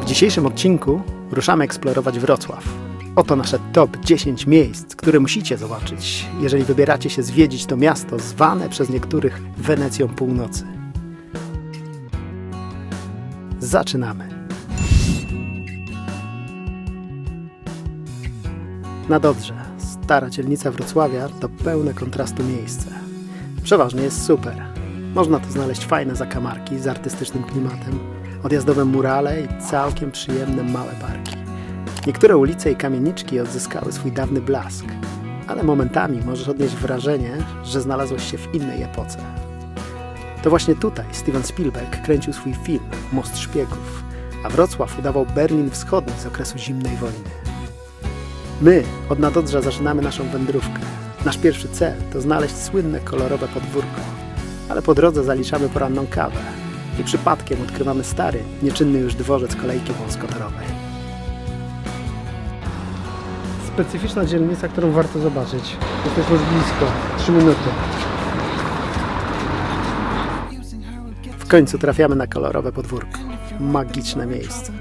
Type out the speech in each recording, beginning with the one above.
W dzisiejszym odcinku ruszamy eksplorować Wrocław. Oto nasze top 10 miejsc, które musicie zobaczyć, jeżeli wybieracie się zwiedzić to miasto zwane przez niektórych Wenecją Północy. Zaczynamy. Na Dodrze, stara dzielnica Wrocławia to pełne kontrastu miejsce. Przeważnie jest super. Można tu znaleźć fajne zakamarki z artystycznym klimatem, odjazdowe murale i całkiem przyjemne małe parki. Niektóre ulice i kamieniczki odzyskały swój dawny blask, ale momentami możesz odnieść wrażenie, że znalazłeś się w innej epoce. To właśnie tutaj Steven Spielberg kręcił swój film Most Szpiegów, a Wrocław udawał Berlin Wschodni z okresu zimnej wojny. My od Nadodrza zaczynamy naszą wędrówkę. Nasz pierwszy cel to znaleźć słynne kolorowe podwórko, ale po drodze zaliczamy poranną kawę i przypadkiem odkrywamy stary, nieczynny już dworzec kolejki wąskotorowej. Specyficzna dzielnica, którą warto zobaczyć. Jesteśmy już blisko, 3 minuty. W końcu trafiamy na kolorowe podwórko. Magiczne miejsce.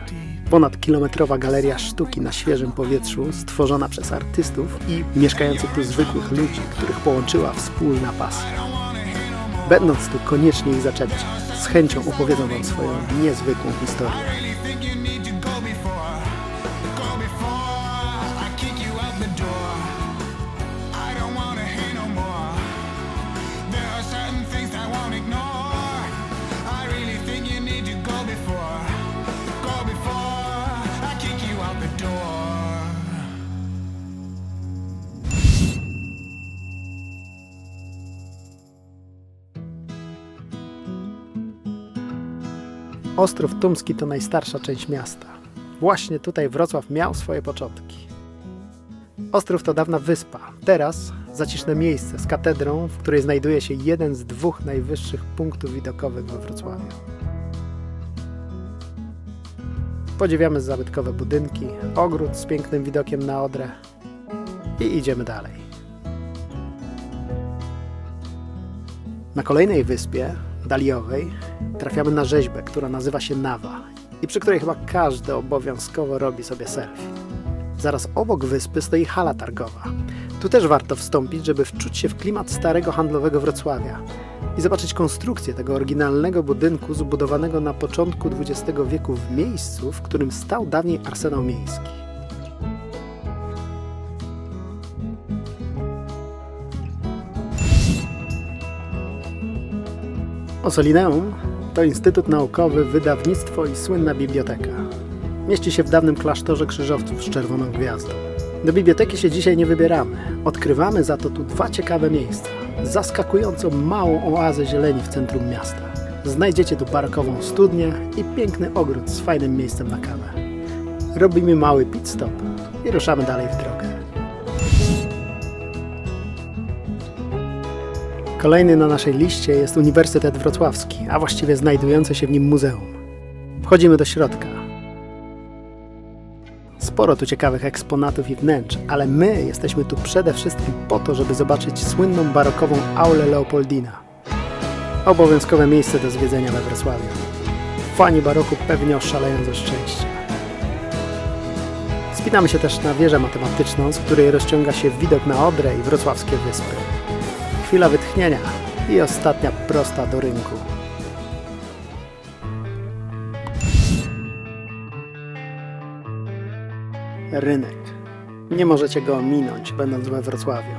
Ponad kilometrowa galeria sztuki na świeżym powietrzu, stworzona przez artystów i mieszkających tu zwykłych ludzi, których połączyła wspólna pasja. Będąc tu, koniecznie ich zaczepić. Z chęcią opowiedzą Wam swoją niezwykłą historię. Ostrów Tumski to najstarsza część miasta. Właśnie tutaj Wrocław miał swoje początki. Ostrów to dawna wyspa. Teraz zaciszne miejsce z katedrą, w której znajduje się jeden z dwóch najwyższych punktów widokowych we Wrocławiu. Podziwiamy zabytkowe budynki, ogród z pięknym widokiem na Odrę i idziemy dalej. Na kolejnej wyspie, Daliowej, trafiamy na rzeźbę, która nazywa się Nawa i przy której chyba każdy obowiązkowo robi sobie selfie. Zaraz obok wyspy stoi hala targowa. Tu też warto wstąpić, żeby wczuć się w klimat starego handlowego Wrocławia i zobaczyć konstrukcję tego oryginalnego budynku zbudowanego na początku XX wieku w miejscu, w którym stał dawniej arsenał miejski. Ossolineum to Instytut Naukowy, Wydawnictwo i słynna biblioteka. Mieści się w dawnym klasztorze krzyżowców z czerwoną gwiazdą. Do biblioteki się dzisiaj nie wybieramy. Odkrywamy za to tu dwa ciekawe miejsca. Zaskakująco małą oazę zieleni w centrum miasta. Znajdziecie tu parkową studnię i piękny ogród z fajnym miejscem na kawę. Robimy mały pit stop i ruszamy dalej w drogę. Kolejny na naszej liście jest Uniwersytet Wrocławski, a właściwie znajdujące się w nim muzeum. Wchodzimy do środka. Sporo tu ciekawych eksponatów i wnętrz, ale my jesteśmy tu przede wszystkim po to, żeby zobaczyć słynną barokową aulę Leopoldina. Obowiązkowe miejsce do zwiedzenia we Wrocławiu. Fani baroku pewnie oszaleją ze szczęścia. Wspinamy się też na wieżę matematyczną, z której rozciąga się widok na Odrę i wrocławskie wyspy. Chwila wytchnienia i ostatnia prosta do rynku. Rynek. Nie możecie go ominąć, będąc we Wrocławiu.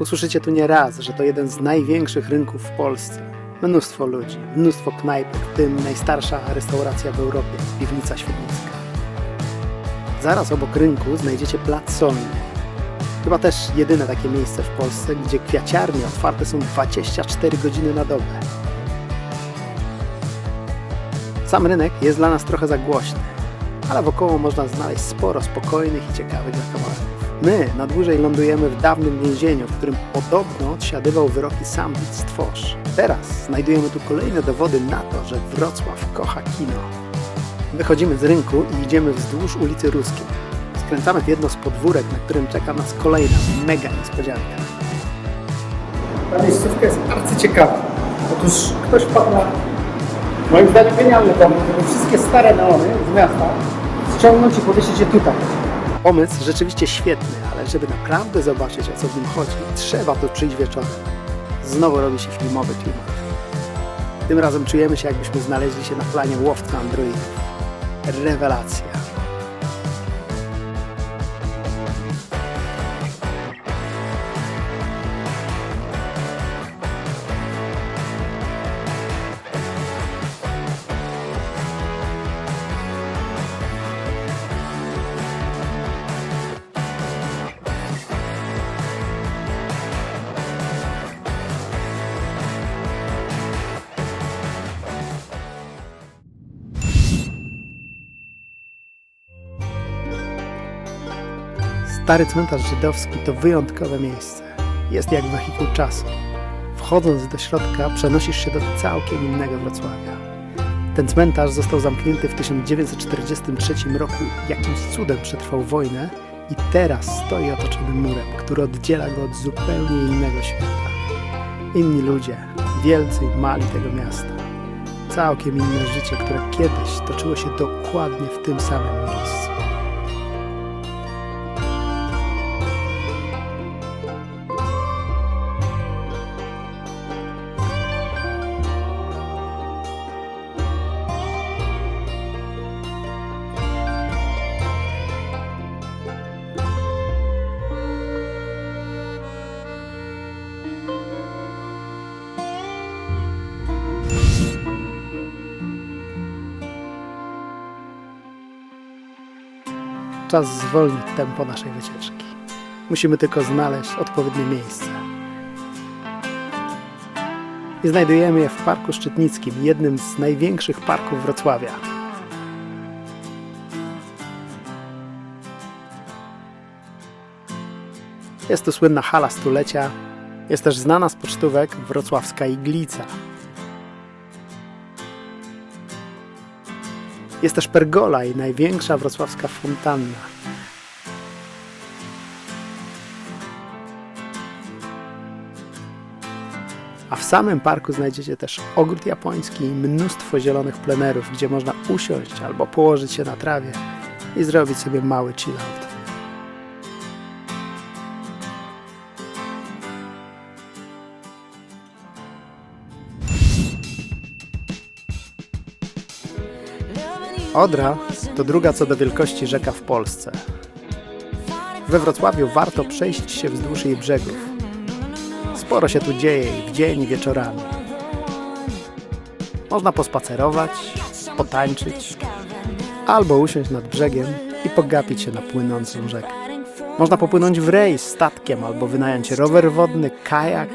Usłyszycie tu nie raz, że to jeden z największych rynków w Polsce. Mnóstwo ludzi, mnóstwo knajpek, w tym najstarsza restauracja w Europie, piwnica świetnicka. Zaraz obok rynku znajdziecie plac solny, Chyba też jedyne takie miejsce w Polsce, gdzie kwiaciarnie otwarte są 24 godziny na dobę. Sam rynek jest dla nas trochę za głośny, ale wokoło można znaleźć sporo spokojnych i ciekawych zakamarków. My na dłużej lądujemy w dawnym więzieniu, w którym podobno odsiadywał wyroki sam Stworz. Teraz znajdujemy tu kolejne dowody na to, że Wrocław kocha kino. Wychodzimy z rynku i idziemy wzdłuż ulicy Ruskiej. Skręcamy w jedno z podwórek, na którym czeka nas kolejna mega niespodzianka. Ta miejscówka jest arcyciekawa. Otóż ktoś wpadł na moim zdaniem genialny pomysł, żeby wszystkie stare neony z miasta ściągnąć i powiesić je tutaj. Pomysł rzeczywiście świetny, ale żeby naprawdę zobaczyć o co w nim chodzi, trzeba tu przyjść wieczorem. Znowu robi się filmowy klimat. Tym razem czujemy się jakbyśmy znaleźli się na planie łowcy androidów. Rewelacja. Stary cmentarz żydowski to wyjątkowe miejsce. Jest jak wehikuł czasu. Wchodząc do środka, przenosisz się do całkiem innego Wrocławia. Ten cmentarz został zamknięty w 1943 roku. Jakimś cudem przetrwał wojnę i teraz stoi otoczony murem, który oddziela go od zupełnie innego świata. Inni ludzie, wielcy i mali tego miasta. Całkiem inne życie, które kiedyś toczyło się dokładnie w tym samym miejscu. Czas zwolnić tempo naszej wycieczki. Musimy tylko znaleźć odpowiednie miejsce. I znajdujemy je w Parku Szczytnickim, jednym z największych parków Wrocławia. Jest tu słynna hala stulecia. Jest też znana z pocztówek wrocławska iglica. Jest też pergola i największa wrocławska fontanna. A w samym parku znajdziecie też ogród japoński i mnóstwo zielonych plenerów, gdzie można usiąść albo położyć się na trawie i zrobić sobie mały chillout. Odra to druga co do wielkości rzeka w Polsce. We Wrocławiu warto przejść się wzdłuż jej brzegów. Sporo się tu dzieje w dzień i wieczorami. Można pospacerować, potańczyć, albo usiąść nad brzegiem i pogapić się na płynącą rzekę. Można popłynąć w rejs statkiem albo wynająć rower wodny, kajak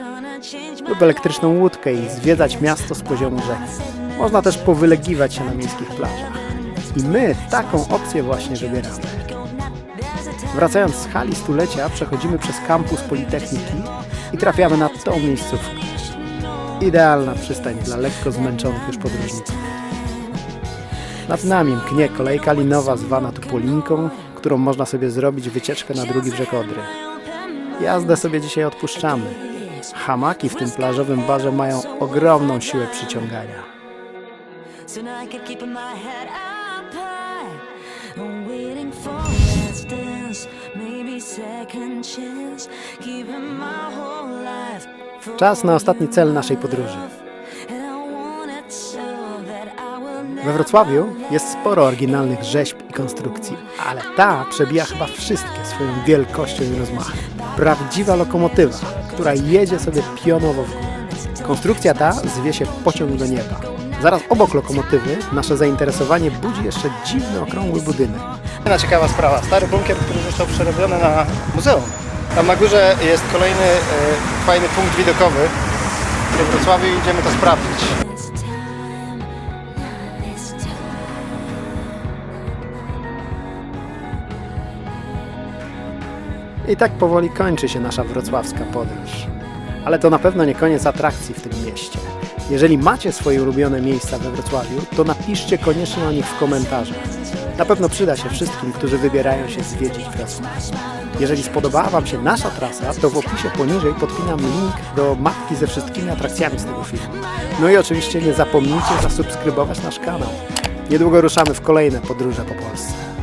lub elektryczną łódkę i zwiedzać miasto z poziomu rzeki. Można też powylegiwać się na miejskich plażach. I my taką opcję właśnie wybieramy. Wracając z hali stulecia, przechodzimy przez kampus Politechniki i trafiamy na tą miejscówkę. Idealna przystań dla lekko zmęczonych już podróżników. Nad nami mknie kolejka linowa zwana tu Polinką, którą można sobie zrobić wycieczkę na drugi brzeg Odry. Jazdę sobie dzisiaj odpuszczamy. Hamaki w tym plażowym barze mają ogromną siłę przyciągania. I'm waiting for last dance, maybe second chance. Giving my whole life Czas na ostatni cel naszej podróży. We Wrocławiu jest sporo oryginalnych rzeźb i konstrukcji, ale ta przebija chyba wszystkie swoją wielkością i rozmachem. Prawdziwa lokomotywa, która jedzie sobie pionowo w górę. Konstrukcja ta zwie się pociąg do nieba. Zaraz obok lokomotywy nasze zainteresowanie budzi jeszcze dziwny, okrągły budynek. Jedna ciekawa sprawa. Stary bunkier, który został przerobiony na muzeum. Tam na górze jest kolejny e, fajny punkt widokowy, który w Wrocławiu idziemy to sprawdzić. I tak powoli kończy się nasza wrocławska podróż. Ale to na pewno nie koniec atrakcji w tym mieście. Jeżeli macie swoje ulubione miejsca we Wrocławiu, to napiszcie koniecznie o nich w komentarzach. Na pewno przyda się wszystkim, którzy wybierają się zwiedzić Wrocław. Jeżeli spodobała Wam się nasza trasa, to w opisie poniżej podpinam link do mapki ze wszystkimi atrakcjami z tego filmu. No i oczywiście nie zapomnijcie zasubskrybować nasz kanał. Niedługo ruszamy w kolejne podróże po Polsce.